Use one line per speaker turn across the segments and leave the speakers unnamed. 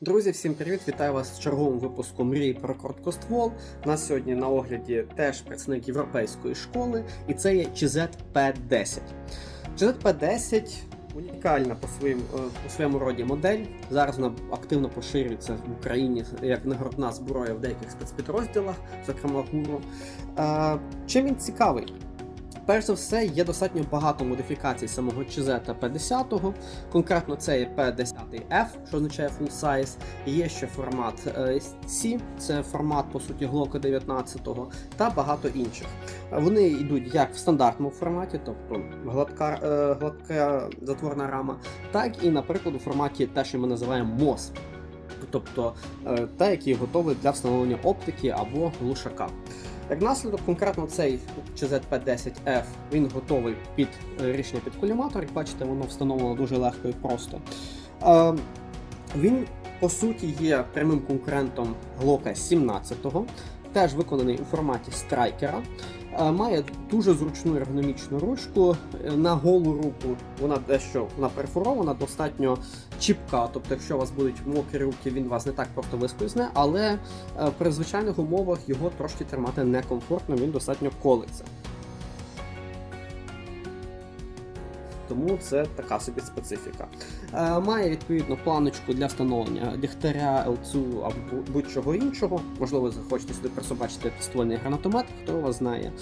Друзі, всім привіт! Вітаю вас в черговому випуску мрії про короткоствол. У нас сьогодні на огляді теж представник європейської школи, і це є GZ P10. GZ P10 унікальна по, своїм, е, по своєму роді модель. Зараз вона активно поширюється в Україні як нагородна зброя в деяких спецпідрозділах, зокрема ГУРу. Е, Чим він цікавий? Перш за все, є достатньо багато модифікацій самого GZ 50 Конкретно це є P10F, що означає full size. Є ще формат е, C, це формат по суті Glock 19 та багато інших. Вони йдуть як в стандартному форматі, тобто гладка, е, гладка затворна рама, так і, наприклад, у форматі те, що ми називаємо MOS. Тобто е, те, який готовий для встановлення оптики або глушака. Як наслідок, конкретно цей ЧЗП-10F він готовий під е, рішення під коліматор. Як бачите, воно встановлено дуже легко і просто. Е, Він, по суті, є прямим конкурентом Glock 17 теж виконаний у форматі страйкера. Е, Має дуже зручну ергономічну ручку. Е, На голу руку вона дещо вона перфорована, достатньо чіпка. Тобто, якщо у вас будуть мокрі руки, він вас не так просто вискользне, але е, при звичайних умовах його трошки тримати некомфортно, він достатньо колиться. Тому це така собі специфіка. Е, має відповідно планочку для встановлення ліхтаря, елцу або будь-чого іншого. Можливо, захочете сюди присобачити пістольний гранатомет, хто вас знає.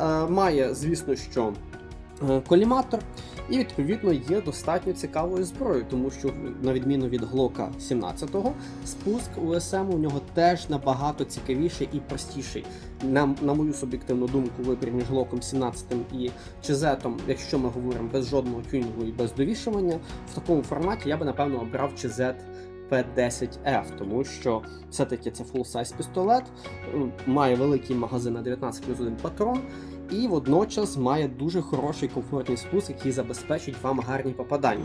Е, має, звісно, що е, коліматор, і відповідно є достатньо цікавою зброєю, тому що на відміну від Глока 17-го, спуск УСМ у нього теж набагато цікавіший і простіший. На, на мою суб'єктивну думку, вибір між Глоком 17 і Чезетом, якщо ми говоримо без жодного тюнінгу і без довішування, в такому форматі я би напевно обрав Чезет P10F, тому що все-таки це full size пістолет, має великий магазин на 19 плюс 1 патрон, і водночас має дуже хороший комфортний спуск, який забезпечить вам гарні попадання.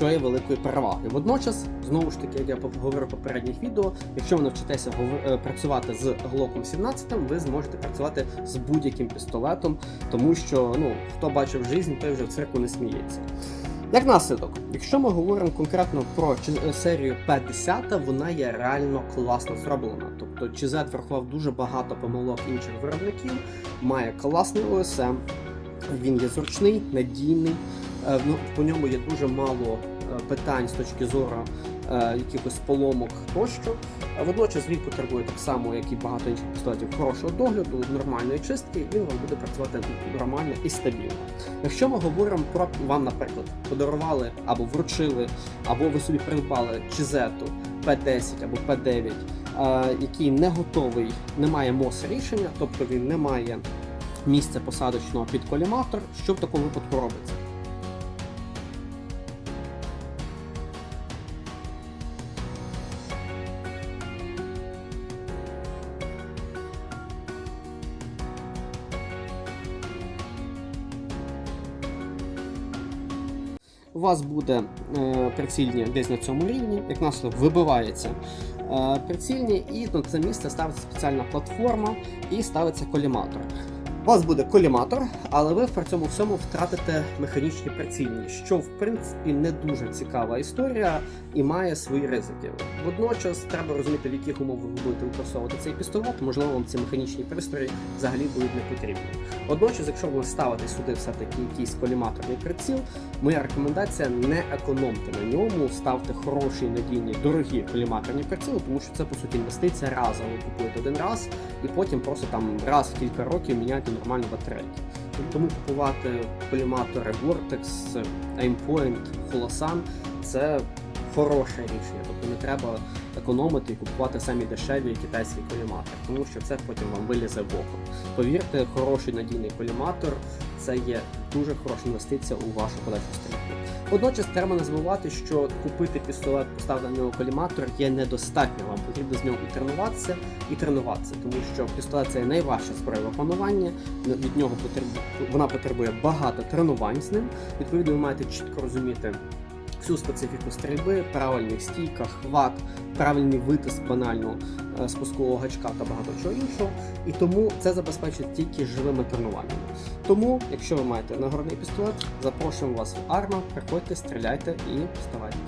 Що є великою перевагою. Водночас, знову ж таки, як я говорив в попередніх відео, якщо ви навчитеся е, працювати з Глоком 17, ви зможете працювати з будь-яким пістолетом, тому що ну, хто бачив життя, той вже в цирку не сміється. Як наслідок, якщо ми говоримо конкретно про е, серію P10, вона є реально класно зроблена. Тобто GZ врахував дуже багато помилок інших виробників, має класний OSM, він є зручний, надійний, ну, по ньому є дуже мало е, питань з точки зору е, якихось поломок тощо. Водночас він потребує так само, як і багато інших пістолетів, хорошого догляду, нормальної чистки, він вам буде працювати нормально і стабільно. Якщо ми говоримо про вам, наприклад, подарували або вручили, або ви собі придбали чизету P10 або P9, е, який не готовий, не має МОС рішення, тобто він не має місця посадочного під коліматор, що в такому випадку робиться? У вас буде е, прицільні десь на цьому рівні, як наслідок вибивається е, прицільні, і на це місце ставиться спеціальна платформа і ставиться коліматор. У вас буде коліматор, але ви при цьому всьому втратите механічні прицільні, що в принципі не дуже цікава історія і має свої ризики. Водночас треба розуміти, в яких умовах ви будете використовувати цей пістолет, можливо, вам ці механічні пристрої взагалі будуть не потрібні. Водночас, якщо ви ставите сюди все-таки якийсь коліматорний приціл, моя рекомендація не економте на ньому, ставте хороші, надійні, дорогі коліматорні приціли, тому що це по суті інвестиція разом. Ви купуєте один раз і потім просто там раз в кілька років міняєте нормальні батарейки. Тому купувати коліматори Vortex, Aimpoint, Holosan – це хороше рішення. Тобто не треба економити і купувати самі дешеві китайські коліматори, тому що це потім вам вилізе в боком. Повірте, хороший надійний коліматор це є дуже хороша інвестиція у вашу подачу стрільбу. Водночас треба не забувати, що купити пістолет, поставити на нього коліматор є недостатньо. Вам потрібно з нього і тренуватися, і тренуватися, тому що пістолет це найважча зброя опанування. Від нього потребує вона потребує багато тренувань з ним. Відповідно, ви маєте чітко розуміти всю специфіку стрільби, правильних стійках, хват, правильний витиск банально е, спускового гачка та багато чого іншого. І тому це забезпечить тільки живими тренуваннями. Тому, якщо ви маєте нагорний пістолет, запрошуємо вас в Арма, приходьте, стріляйте і ставайте.